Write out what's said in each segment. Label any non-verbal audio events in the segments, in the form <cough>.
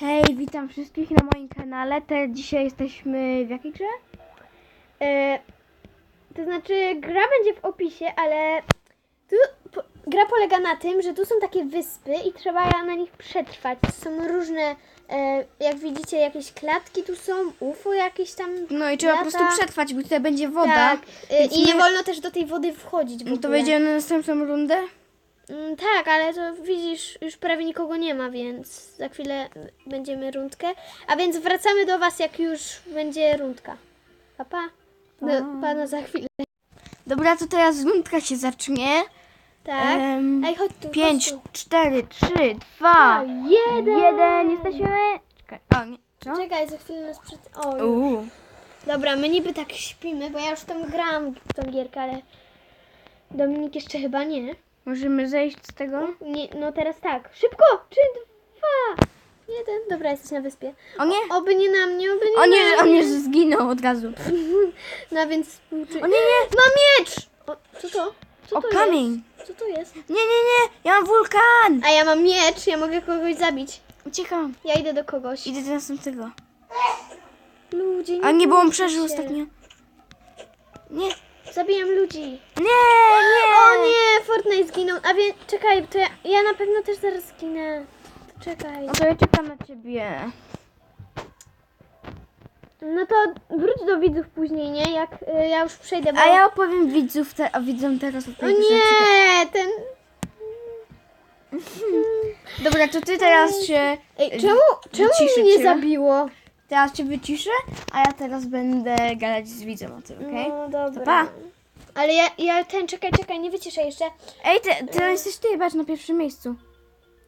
Hej, witam wszystkich na moim kanale. Te, dzisiaj jesteśmy w jakiej grze? E, to znaczy, gra będzie w opisie, ale tu po, gra polega na tym, że tu są takie wyspy i trzeba na nich przetrwać. To są różne, e, jak widzicie, jakieś klatki tu są, UFO jakieś tam. No i trzeba po lata. prostu przetrwać, bo tutaj będzie woda. Tak, e, i nie my- wolno też do tej wody wchodzić. W No to wejdziemy na następną rundę? Mm, tak, ale to widzisz, już prawie nikogo nie ma, więc za chwilę będziemy rundkę. A więc wracamy do Was, jak już będzie rundka. Papa? Do Pa. pana za chwilę. Dobra, to teraz rundka się zacznie. Tak. Em, Ej, chodź tu. Pięć, chodź tu. cztery, trzy, A, dwa, jeden. jeden. Jesteśmy... Czekaj, o nie, co? Czekaj, za chwilę nas przed... O, już. Uuu. Dobra, my niby tak śpimy, bo ja już tam grałam w tą gierkę, ale Dominik jeszcze chyba nie. Możemy zejść z tego? nie. No teraz tak. Szybko! Trzy, dwa, jeden. Dobra, jesteś na wyspie. O nie! Oby nie na mnie, oby nie O nie, na on mnie. już zginął od razu. <laughs> No więc współczuję. O nie, nie! Mam miecz! O, co to? Co O to kamień! jest? Co to jest? Nie, nie, nie! Ja mam wulkan! A ja mam miecz, ja mogę kogoś zabić. Uciekam. Ja idę do kogoś. Idę do następnego. Ludzie, nie A nie, bo on bójcie przeżył się. ostatnio. Nie, Zabijam ludzi. nie, nie! O nie, Fortnite zginął. A więc czekaj, to ja, ja na pewno też zaraz zginę. To czekaj. No to ja czekam na ciebie. No to wróć do widzów później, nie? Jak y, ja już przejdę, bo... A ja opowiem widzów, te, a widzom teraz o O tej nie, ten... <laughs> Dobra, to ty teraz się... Ej, czemu, czemu mnie nie cię. zabiło? Teraz cię wyciszę, a ja teraz będę gadać z widzem o tym, okej? No dobra. To pa. Ale ja, ja ten, czekaj, czekaj, nie wyciszę jeszcze. Ej, ty, ty jesteś ty, patrz, na pierwszym miejscu.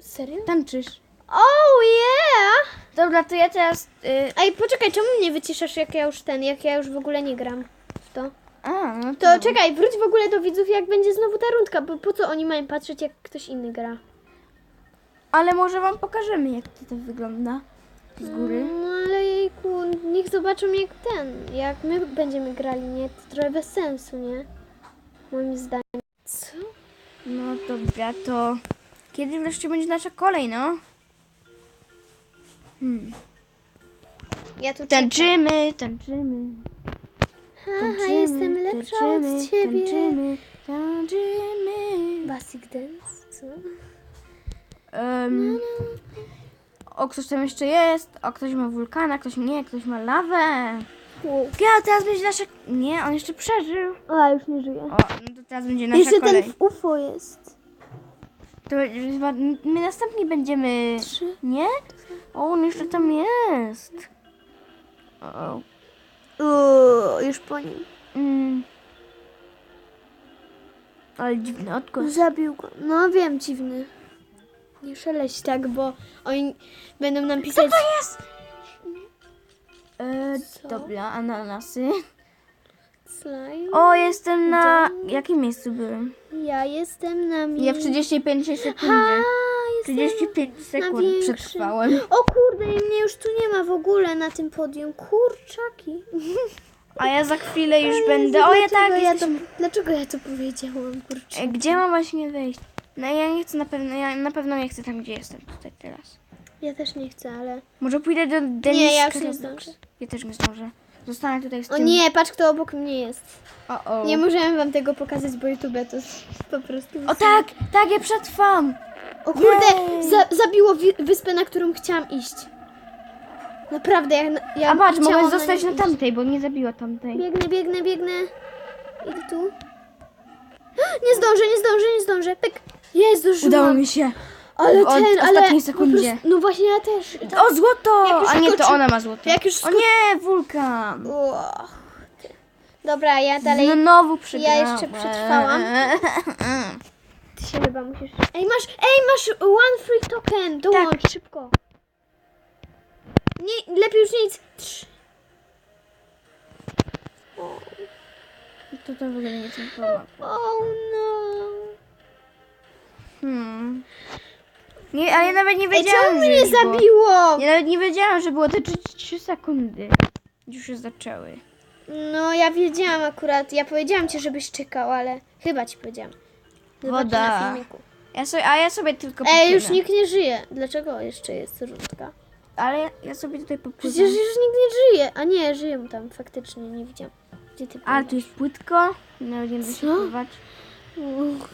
Serio? Tańczysz. Oh yeah! Dobra, to ja teraz... Y, Ej, poczekaj, czemu mnie wyciszasz, jak ja już ten, jak ja już w ogóle nie gram w to? a, no to... Czekaj, wróć w ogóle do widzów, jak będzie znowu ta rundka, bo po co oni mają patrzeć, jak ktoś inny gra? Ale może wam pokażemy, jak to, to wygląda z góry. No niech zobaczą jak ten, jak my będziemy grali, nie? To trochę bez sensu, nie? Moim zdaniem. Co? No dobra, to... Kiedy wreszcie będzie nasza kolej, no? Hmm. Ja tu. Tańczymy, tańczymy. Haha, jestem lepsza od ciebie. Tańczymy, tańczymy. Basic dance, co? Um, o, ktoś tam jeszcze jest. O, ktoś ma wulkana, ktoś nie, ktoś ma lawę. Ja, teraz będzie nasza... Nie, on jeszcze przeżył. A, już nie żyję. O, no to teraz będzie nasza Jeszcze kolej. ten w UFO jest. To chyba my następni będziemy... Trzy. Nie? O, on jeszcze tam jest. O, Uuu, już po nim. mm. Ale dziwny odgłos. Zabił go. No wiem, dziwny. Nie szeleść tak, bo oni będą nam pisać... Co to jest? E, Co? dobra, ananasy. Slime. O, jestem na... Jakim miejscu byłem? Ja jestem na mi... Ja w 35 Ha, sekundzie. jestem... 35 sekund większym. przetrwałem. O kurde, i mnie już tu nie ma w ogóle na tym podium. Kurczaki. A ja za chwilę już będę. O, ja tak, ja to, Dlaczego ja to powiedziałam, kurczę? E, Gdzie mam właśnie wejść? No ja nie chcę na pewno, ja na pewno nie chcę tam, gdzie jestem tutaj teraz. Ja też nie chcę, ale... Może pójdę do Deniska. Nie, ja już nie zdążę. Ja też nie zdążę. Zostanę tutaj z O tym. nie, patrz kto obok mnie jest. O, o. Nie możemy wam tego pokazać, bo YouTube to po prostu... o tak, tak, ja przetrwam. O kurde, za, zabiło wyspę, na którą chciałam iść. Naprawdę, ja, ja A patrz, mogę zostać na iść. tamtej, bo nie zabiła tamtej. Biegnę, biegnę, biegnę. Idę tu. <gasps> Nie zdążę, nie zdążę, nie zdążę. Pyk. Jest, zdążyłam. Udało mi się. Ale od- ten, ale... ostatniej po sekundzie. prostu- No właśnie, ja też. O, złoto! Już A nie, to skoczy- ona ma złoto. jak już O sko- nie, wulkan. Dobra, ja dalej... Znowu przegrałam. Ja jeszcze przetrwałam. <laughs> Ty się chyba musisz... Ej, masz, ej, masz one free token. Dołącz, szybko. Nie, lepiej już nic. Trz. O, To to w ogóle nie pomogło. oh no. Hmm. Nie, ale ja nawet nie Ej, wiedziałam, czemu że mnie już było- zabiło? Ja nawet nie wiedziałam, że było te 3 sekundy. Już się zaczęły. No, ja wiedziałam akurat. Ja powiedziałam ci, żebyś czekał, ale chyba ci powiedziałam. Zobacz Woda. na filmiku. Ja sobie, a ja sobie tylko Ej, już popłynę. nikt nie żyje. Dlaczego jeszcze jest rundka? ale ja, ja sobie tutaj popływam. Przecież już nigdy nie żyje. A nie, żyją tam faktycznie, nie widziałam. Gdzie ty A, tu jest płytko. No, będziemy się Co? pływać. pływasz?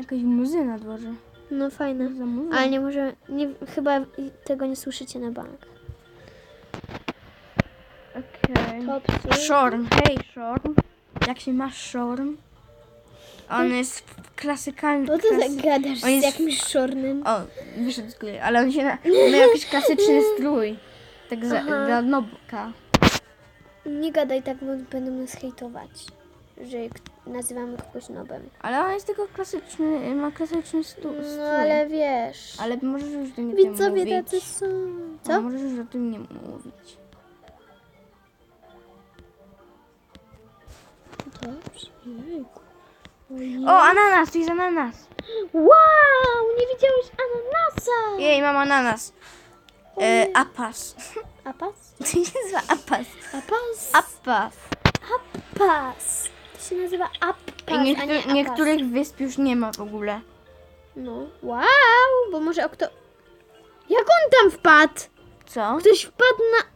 Jakaś muzy na dworze. No fajne. Ale nie może, nie, chyba tego nie słyszycie na bank. Okej. Popsuj. Szorm, hej Szorm. Jak się masz Szorm? On jest klasykalny. Co ty klasy- tak gadasz On z jest- jakimś szornym? O, wyszedł z góry, ale on się na... on ma jakiś klasyczny strój. Tak za, za nobka. Nie gadaj tak, bo będą nas hejtować. Że nazywamy kogoś nobem. Ale on jest tylko klasyczny, ma klasyczny stu, strój. No ale wiesz. Ale możesz już do niego Widzowie mówić. tacy są. Co? Co? możesz już o tym nie mówić. Dobrze. Jejku. O, ananas, to jest ananas. Wow, nie widziałeś ananasa! Jej, mam ananas. E, apas. Apas? <laughs> To się nazywa apas. Apas? Apas. Apas. Nazywa apas, I a nie niektóry, apas. niektórych wysp już nie ma w ogóle. No. Wow, bo może o kto... Jak on tam wpadł? Co? Ktoś wpadł na...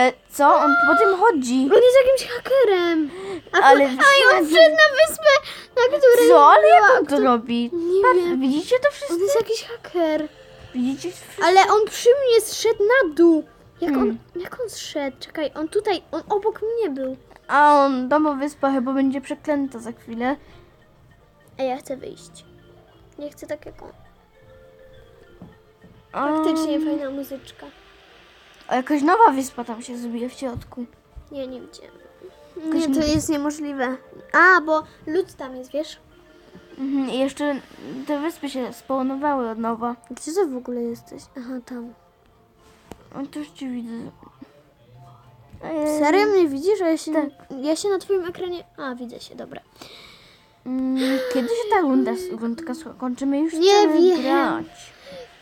E, co? On po tym chodzi. On jest jakimś hakerem. A, Ale a i on wszedł na wyspę, na której... Co? Ale jak on to robi? Nie Patrz, wiem. widzicie to On wszystko? jest jakiś haker. Widzicie wszystko? Ale on przy mnie zszedł na dół. Jak Hmm. on, jak on zszedł? Czekaj, on tutaj, on obok mnie był. A on, domo wyspa chyba będzie przeklęta za chwilę. A ja chcę wyjść. Nie chcę tak jak on. A, Faktycznie fajna muzyczka. A jakaś nowa wyspa tam się zrobiła w środku. Nie, nie widziałem. Jakaś Nie, to jest niemożliwe. A, bo lód tam jest, wiesz? Mhm, I jeszcze te wyspy się spawnowały od nowa. Gdzie ty w ogóle jesteś? Aha, tam. O, to już ci widzę. Serio mnie widzisz? A ja się, Tak. ja się na twoim ekranie... A, widzę się, dobra. Mm, Kiedy się ta runda, rundka skończy? My już Nie wiem. grać.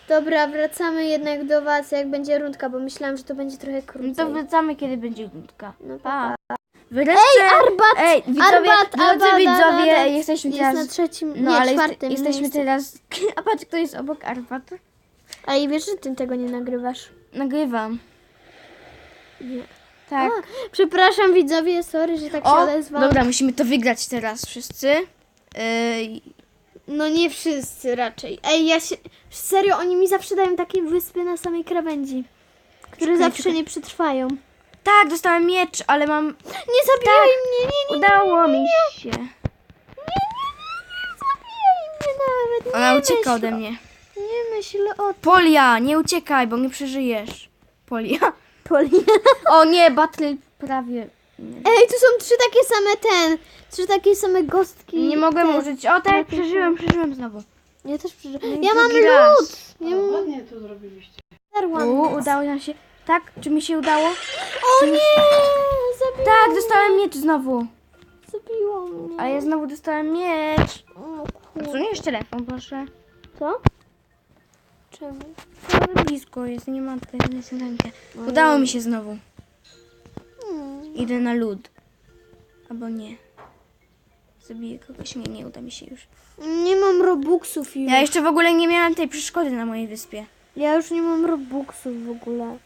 Dobra, wracamy jednak do was, jak będzie rundka, bo myślałam, że to będzie trochę No krócej. to wracamy, kiedy będzie rundka. No Pa. pa. Wreszcie... Ej, Arbat! Ej, widzowie, Arbat, drodzy Arbat, widzowie, Arbat. jesteśmy Jest teraz... na trzecim, No, nie, ale jest, czwartym jesteśmy miejscu. teraz... <laughs> A patrz, kto jest obok Arbat? A i wiesz, że ty tego nie nagrywasz? Nagrywam. Nie. Tak. A, przepraszam widzowie, sorry, że tak się o, odezwałam. dobra, musimy to wygrać teraz wszyscy. No nie wszyscy raczej. Ej, ja się... Serio, oni mi zawsze dają takie wyspy na samej krawędzi. Które Czekaj, zawsze czekaj. nie przetrwają. tak, dostałem miecz, ale mam... Nie zabijaj mnie, nie, nie, nie. Udało mi się. Zabijaj mnie nawet. Ona nie ucieka myśl ode mnie. Nie myśl o Polia, nie uciekaj, bo nie przeżyjesz. Polia. Poli. <laughs> O nie, battle prawie. Nie, Ej, tu są trzy takie same ten. Trzy takie same gostki. nie mogłem te. użyć. O tak, przeżyłem, przeżyłem znowu. Ja też przeżyłam. No Ja mam drugi raz. lód. Ja O, mam ładnie to zrobiliście. U, udało nam się. Tak, czy mi się udało? O nie! Zabiło Tak, dostałem miecz znowu. Zabiło mnie. Ale ja znowu dostałem miecz. O kurde. Usuniesz telefon, proszę. Co? Czemu? Ale blisko jest, nie mam tutaj rękę. Udało mi się znowu. Hmm. Idę na lód. Albo nie. Zabiję kogoś, nie, nie uda mi się już. Nie mam robuxów już. Ja jeszcze w ogóle nie miałam tej przeszkody na mojej wyspie. Ja już nie mam robuxów w ogóle.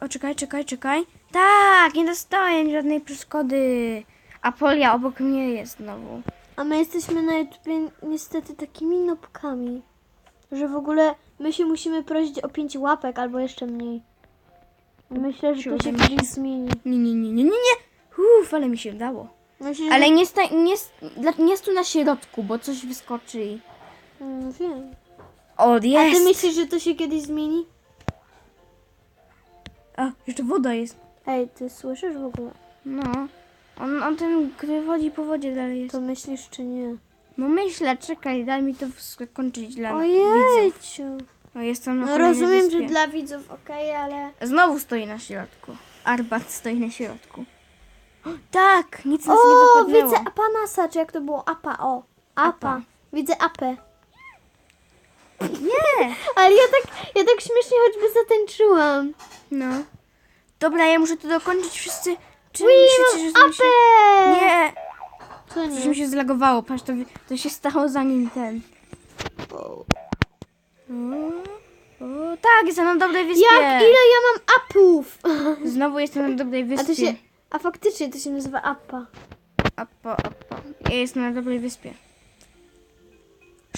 O, czekaj, czekaj, czekaj. Tak, nie dostałem żadnej przeszkody. A Polia obok mnie jest znowu. A my jesteśmy na YouTubie niestety takimi nopkami, że w ogóle my się musimy prosić o 5 łapek albo jeszcze mniej. Myślę, że to się Siódem. kiedyś zmieni. Nie, nie, nie, nie, nie, nie. Uff, ale mi się udało. Myślę, że... Ale nie, sta, nie, dla- nie jest tu na środku, bo coś wyskoczy i... Mm, wiem. O, A ty jest! myślisz, że to się kiedyś zmieni? A, jeszcze woda jest. Ej, ty słyszysz w ogóle? No. On, on ten wywodzi po wodzie dalej jest. To myślisz czy nie? No myślę, czekaj, daj mi to skończyć dla widzów. Ojejciu. No, jestem na No kolejnej rozumiem, wyspie. że dla widzów okej, ale... Znowu stoi na środku. Arbat stoi na środku. O, <gasps> tak, nic nas nie O, dopadnęło. widzę Apanasa, czy jak to było? Apa, o. Apa. Apa. Widzę Apę. <laughs> Nie! Ale ja tak, ja tak śmiesznie choćby zatańczyłam. No. Dobra, ja muszę to dokończyć wszyscy. Czy myślicie, że to się... Apę! Nie! Co Coś mi się zlagowało, patrz, to, to się stało zanim ten. O. O, Tak, jestem na dobrej wyspie. Jak? Ile ja mam apów? Znowu jestem na dobrej A wyspie. to się... A faktycznie to się nazywa apa. Apa, apa. Ja jestem na dobrej wyspie.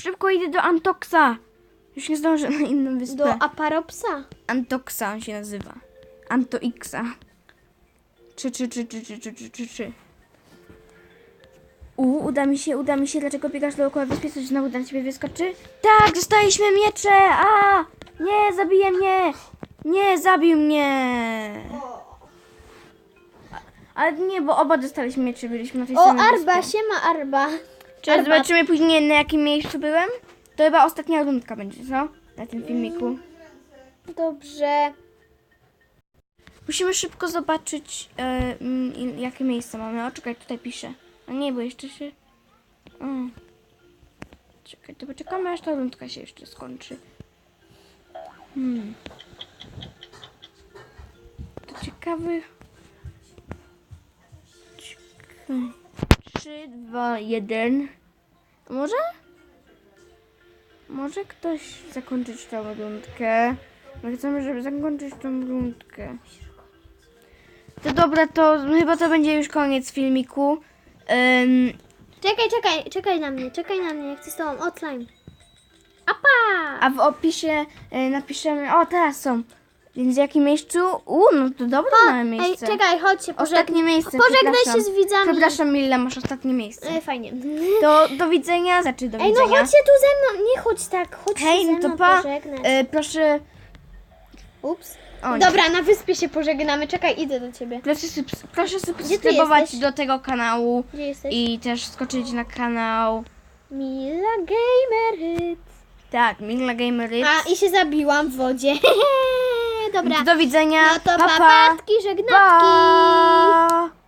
Szybko idę do Antoksa. Już nie zdążę na inną wyspę. Do aparopsa. Antoksa on się nazywa. Antoxa. Czy, czy, czy, czy, czy, czy, czy, czy, czy. U, uda mi się, uda mi się. Dlaczego biegasz dookoła wyspy? Coś znowu na ciebie wyskoczy? Tak, dostaliśmy miecze! A! Nie, zabije mnie! Nie, zabił mnie! Ale nie, bo oba dostaliśmy miecze, byliśmy na tej O, samej Arba, wyspie. siema Arba. Czy Arba. zobaczymy później na jakim miejscu byłem? To chyba ostatnia rundka będzie, co? Na tym filmiku. Dobrze. Musimy szybko zobaczyć, e, mm, il- jakie miejsce mamy. O, czekaj, tutaj piszę. A nie, bo jeszcze się... O. Czekaj, to poczekamy, aż ta rundka się jeszcze skończy. Hmm. To ciekawy... Czekaj. 3, 2, 1. Może? Może ktoś zakończyć tą rundkę? My chcemy, żeby zakończyć tą rundkę. To dobra, to chyba to będzie już koniec filmiku. Ym, Czekaj, czekaj, czekaj na mnie, czekaj na mnie, chcę z tobą offline. Apa! a w opisie y, napiszemy. O, teraz są. Więc w jakim miejscu? U, no to dobre mamy Ej, miejsce. czekaj, chodź się pożegnaj. Ostatnie miejsce. Pożegnaj przepraszam. się z widzami. Przepraszam, Milla, masz ostatnie miejsce. E, fajnie. Do, do widzenia, znaczy do Ej, no widzenia. chodź się tu ze mną, nie chodź tak, chodź się Hej, ze no mną to pa. pożegnać. Y, proszę. Ups. O, nie. Dobra, na wyspie się pożegnamy, czekaj, idę do ciebie. Proszę, subs- proszę subskrybować jesteś? do tego kanału Gdzie jesteś? i też skoczyć na kanał. Mila Gamer Hit. Tak, Milla Gamer A, i się zabiłam w wodzie. <laughs> Dobra. Do widzenia. No to pa, pa. papatki, żegnatki. Pa!